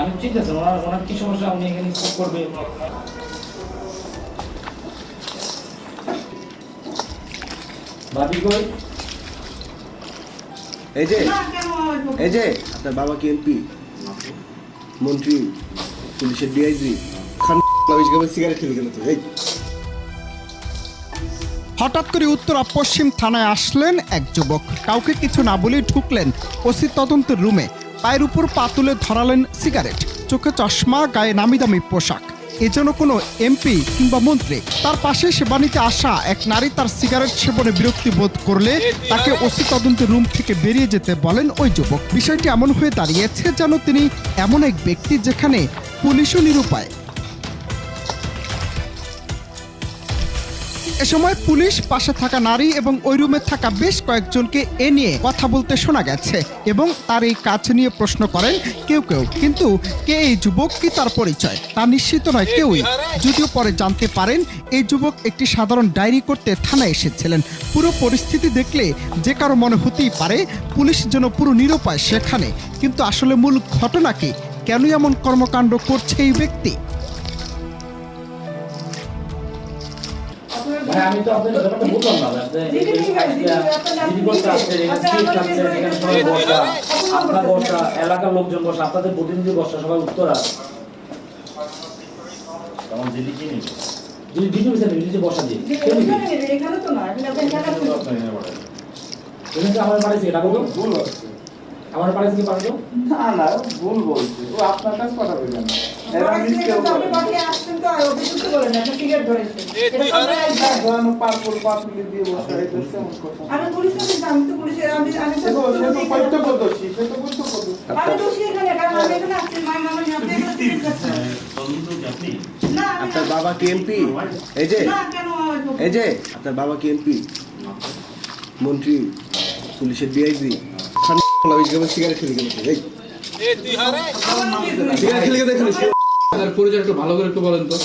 আমি ঠিক আছে ওনার ওনার কি সমস্যা? উনি এখানে করবে? ভাবি কই? এই যে এই যে আপনার বাবা কি এমপি? মন্ত্রী পুলিশের ডিআইজি খান সিগারেট খেলে গেল তো এই। হঠাৎ করে উত্তরা পশ্চিম থানায় আসলেন এক যুবক। কাউকে কিছু না বলেই ঢুকলেন ওসি তদন্তের রুমে। পায়ের উপর পা তুলে ধরালেন সিগারেট। চোখে চশমা, গায়ে নামি দামি পোশাক। এ যেন কোনো এমপি কিংবা মন্ত্রী। তার পাশে সেবানিতে আসা এক নারী তার সিগারেট সেবনে বিরক্তি বোধ করলে তাকে ওসি তদন্তের রুম থেকে বেরিয়ে যেতে বলেন ওই যুবক। বিষয়টি এমন হয়ে দাঁড়িয়েছে যেন তিনি এমন এক ব্যক্তি যেখানে পুলিশও নিরুপায়। এ সময় পুলিশ, পাশে থাকা নারী এবং ওই রুমে থাকা বেশ কয়েকজনকে এ নিয়ে কথা বলতে শোনা গেছে এবং তার এই কাজ নিয়ে প্রশ্ন করেন কেউ কেউ। কিন্তু কে এই যুবক, কি তার পরিচয়? তা নিশ্চিত নয় কেউই। যদিও পরে জানতে পারেন, এই যুবক একটি সাধারণ ডায়েরি করতে থানায় এসেছিলেন। পুরো পরিস্থিতি দেখলে যে কারও মনে হতেই পারে, পুলিশ যেন পুরো নিরুপায় সেখানে। কিন্তু আসলে মূল ঘটনা কি? কেন এমন কর্মকাণ্ড করছে এই ব্যক্তি? আমি তো ব্যাপারটা বুঝলাম না। সিট আপনার বসা। এলাকার লোকজন বসা আপনাদের প্রতিনিধি বসা সবাই উত্তরা তখন দিদি কি নিবে যদি দিদি বসে দিদি যে বসা দিয়ে এখানে তো না এখানে আমার বাড়ি থেকে ডাকো তো ভুল হচ্ছে। আমার বাড়ি থেকে পারো না না ভুল বলছে। ও আপনার কাছে কথা বলবে না। এরা আপনি মিথ্যে বলে। আসছেন তো অভিযুক্ত বলেন না আপনি সিগারেট ধরেছেন এটা তো আমরা একবার- ধরানো পাপুল পাপুলি দিয়ে বসে এই তো সেমন কথা। আমি পুলিশ অফিস আমি তো পুলিশের আমি আমি সে তো সে তো সে তো কর্তব্যদর্শী আমি দোষী এখানে কারণ আমি এখানে আসছি মাই মামা আপনি এখানে সিগারেট খাচ্ছেন তদন্ত কি আপনি? না আমি আপনার বাবা কি এমপি? এই যে না কেন এই যে আপনার বাবা কি এমপি? মন্ত্রী পুলিশের ডিআইজি। পরিচয় একটু ভালো করে একটু বলেন তো।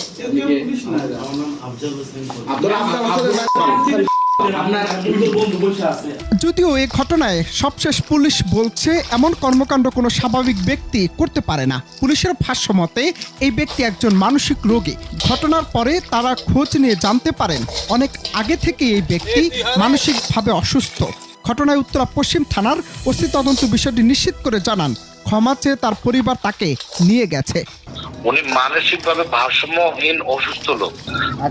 যদিও এই ঘটনায় সবশেষ পুলিশ বলছে এমন কর্মকাণ্ড কোনো স্বাভাবিক ব্যক্তি করতে পারে না। পুলিশের ভাষ্য মতে এই ব্যক্তি একজন মানসিক রোগী। ঘটনার পরে তারা খোঁজ নিয়ে জানতে পারেন অনেক আগে থেকে এই ব্যক্তি মানসিকভাবে অসুস্থ। ঘটনায় উত্তরা পশ্চিম থানার ওসি তদন্ত বিষয়টি নিশ্চিত করে জানান ক্ষমা চেয়ে তার পরিবার তাকে নিয়ে গেছে। উনি মানসিকভাবে ভারসাম্যহীন অসুস্থ লোক।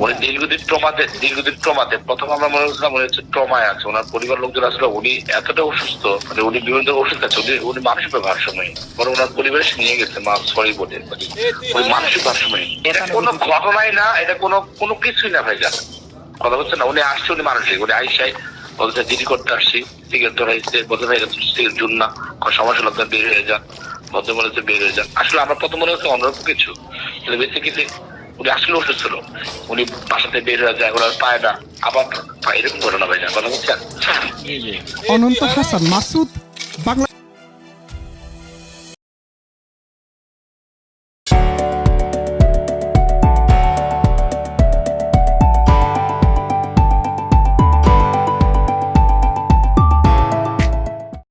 উনি দীর্ঘদিন ট্রমাতে দীর্ঘদিন ট্রমাতে প্রথম আমরা মনে করছিলাম উনি হচ্ছে ট্রমায় আছে ওনার পরিবার লোকজন আসলে উনি এতটা অসুস্থ মানে উনি বিভিন্ন ধরনের ওষুধ আছে উনি উনি মানসিকভাবে ভারসাম্যহীন। পরে ওনার পরিবার এসে নিয়ে গেছে মা সরি বলে মানে উনি মানসিক ভারসাম্যহীন। এটা কোনো ঘটনাই না এটা কোনো কোনো কিছুই না ভাই কথা বলছে না উনি আসছে উনি মানসিক উনি আইসাই বলছে দিদি করতে আসছি। সিগারেট ধরাইছে বলতে ভাই সিগারেট জুন না। সমস্যা লাগবে বের হয়ে যান? ভদ্র মনে হচ্ছে বের হয়ে যান। আসলে আমার প্রথম মনে হচ্ছে অন্যরকম কিছু। বেসিক্যালি উনি আসলে অসুস্থ ছিল উনি বাসাতে বের হয়ে যায়, ওনার পায় না আবার এরকম ঘটনা, ভাই না কথা বলছেন? অনন্ত হাসান মাসুদ